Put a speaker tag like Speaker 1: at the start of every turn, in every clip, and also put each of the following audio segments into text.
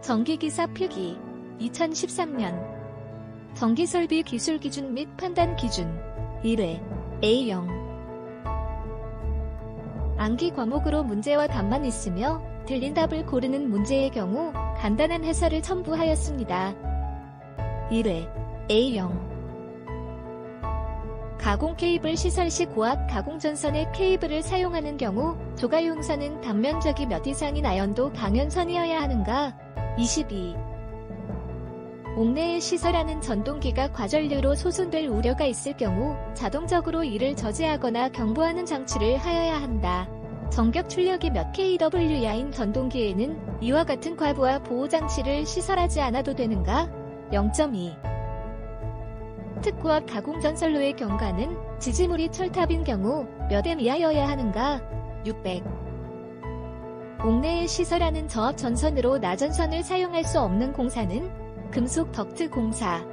Speaker 1: 전기기사 필기 2013년 전기설비 기술 기준 및 판단 기준 1회 A형 암기 과목으로 문제와 답만 있으며 들린 답을 고르는 문제의 경우 간단한 해설을 첨부하였습니다. 1회 A형 가공 케이블 시설 시 고압 가공 전선의 케이블을 사용하는 경우 조가용선은 단면적이 몇 이상인 아연도 방연선이어야 하는가? 22. 옥내에 시설하는 전동기가 과전류로 소순될 우려가 있을 경우 자동적으로 이를 저지하거나 경보하는 장치를 하여야 한다. 전격 출력이 몇 kW야인 전동기에는 이와 같은 과부하 보호 장치를 시설하지 않아도 되는가? 0.2. 특고압 가공전선로의 경과는 지지물이 철탑인 경우 몇 M 이하여야 하는가? 600. 옥내에 시설하는 저압 전선으로 나전선을 사용할 수 없는 공사는 금속 덕트 공사.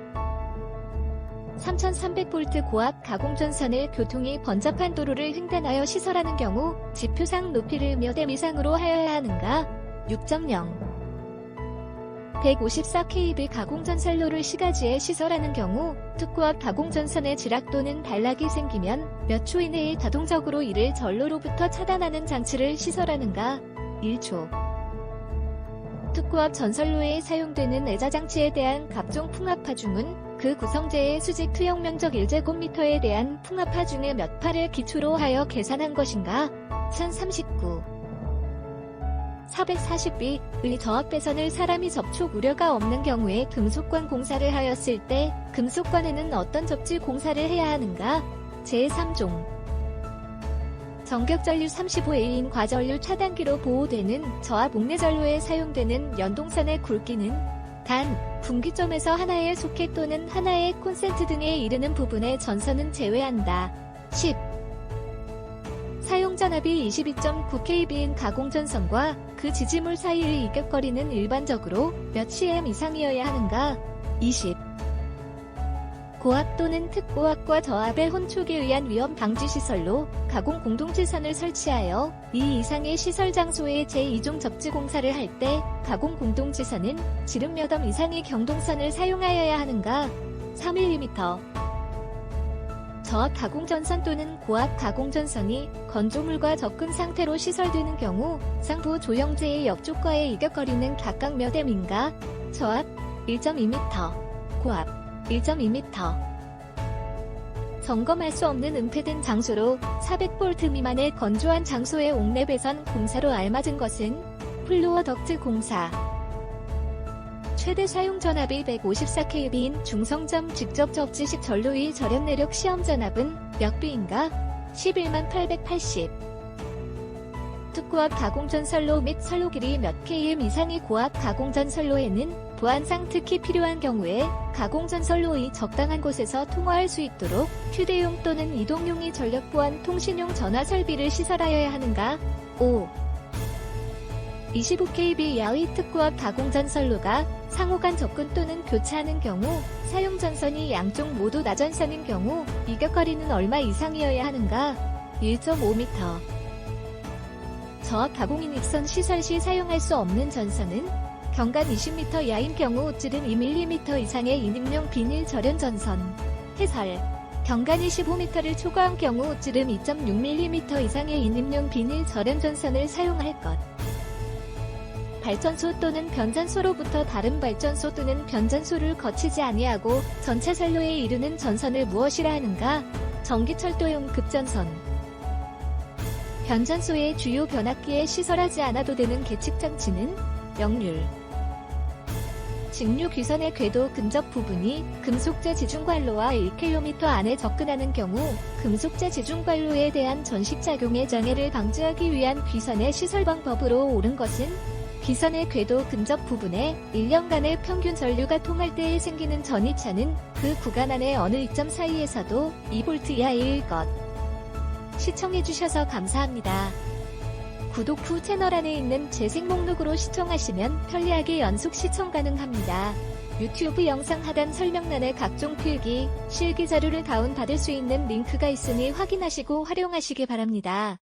Speaker 1: 3300V 고압 가공전선을 교통이 번잡한 도로를 횡단하여 시설하는 경우 지표상 높이를 몇 M 이상으로 하여야 하는가? 6.0. 154kV 가공전선로를 시가지에 시설하는 경우 특고압 가공전선의 지락 또는 단락이 생기면 몇 초 이내에 자동적으로 이를 전로로부터 차단하는 장치를 시설하는가? 1초. 특고압 전선로에 사용되는 애자장치에 대한 각종 풍압하중은 그 구성재의 수직 투영 면적 1제곱미터에 대한 풍압하중의 몇 파를 기초로 하여 계산한 것인가? 1039. 440B의 저압 배선을 사람이 접촉 우려가 없는 경우에 금속관 공사를 하였을 때 금속관에는 어떤 접지 공사를 해야 하는가? 제3종 전격전류 35A인 과전류 차단기로 보호되는 저압 목내전로에 사용되는 연동선의 굵기는 단, 분기점에서 하나의 소켓 또는 하나의 콘센트 등에 이르는 부분의 전선은 제외한다. 10. 사용 전압이 22.9kB인 가공전선과 그 지지물 사이의 이격거리는 일반적으로 몇 cm 이상이어야 하는가? 20. 고압 또는 특고압과 저압의 혼촉에 의한 위험 방지 시설로 가공 공동지선을 설치하여 이 이상의 시설 장소에 제2종 접지 공사를 할 때 가공 공동지선은 지름 몇엄 이상의 경동선을 사용하여야 하는가? 3mm 저압 가공전선 또는 고압 가공전선이 건조물과 접근 상태로 시설되는 경우 상부 조형제의 옆쪽과의 이격거리는 각각 몇 M인가? 저압 1.2m, 고압 1.2m. 점검할 수 없는 은폐된 장소로 400V 미만의 건조한 장소의 옥내 배선 공사로 알맞은 것은 플로어 덕트 공사. 최대 사용 전압이 154kB인 중성점 직접 접지식 전로의 절연 내력 시험 전압은 몇 B인가? 11만 880. 특고압 가공전선로 및 선로 길이 몇 km 이상의 고압 가공전선로에는 보안상 특히 필요한 경우에 가공전선로의 적당한 곳에서 통화할 수 있도록 휴대용 또는 이동용의 전력 보안 통신용 전화 설비를 시설하여야 하는가? 5. 25kb 야의 특고압 가공전선로가 상호간 접근 또는 교차하는 경우 사용 전선이 양쪽 모두 나전선인 경우 이격거리는 얼마 이상이어야 하는가? 1.5m. 저압 가공인 입선 시설 시 사용할 수 없는 전선은 경간 20m 야인 경우 찌름 2mm 이상의 인입용 비닐 절연 전선. 해설. 경간 25m를 초과한 경우 찌름 2.6mm 이상의 인입용 비닐 절연 전선을 사용할 것. 발전소 또는 변전소로부터 다른 발전소 또는 변전소를 거치지 아니하고 전체 선로에 이르는 전선을 무엇이라 하는가? 전기철도용 급전선. 변전소의 주요 변압기에 시설하지 않아도 되는 계측장치는 역률. 직류 귀선의 궤도 근접 부분이 금속재 지중관로와 1km 안에 접근하는 경우 금속재 지중관로에 대한 전식작용의 장애를 방지하기 위한 귀선의 시설 방법으로 옳은 것은 귀선의 궤도 근접 부분에 1년간의 평균 전류가 통할 때에 생기는 전이차는 그 구간 안의 어느 이점 사이에서도 2V 이하일 것. 시청해주셔서 감사합니다. 구독 후 채널 안에 있는 재생 목록으로 시청하시면 편리하게 연속 시청 가능합니다. 유튜브 영상 하단 설명란에 각종 필기, 실기 자료를 다운받을 수 있는 링크가 있으니 확인하시고 활용하시기 바랍니다.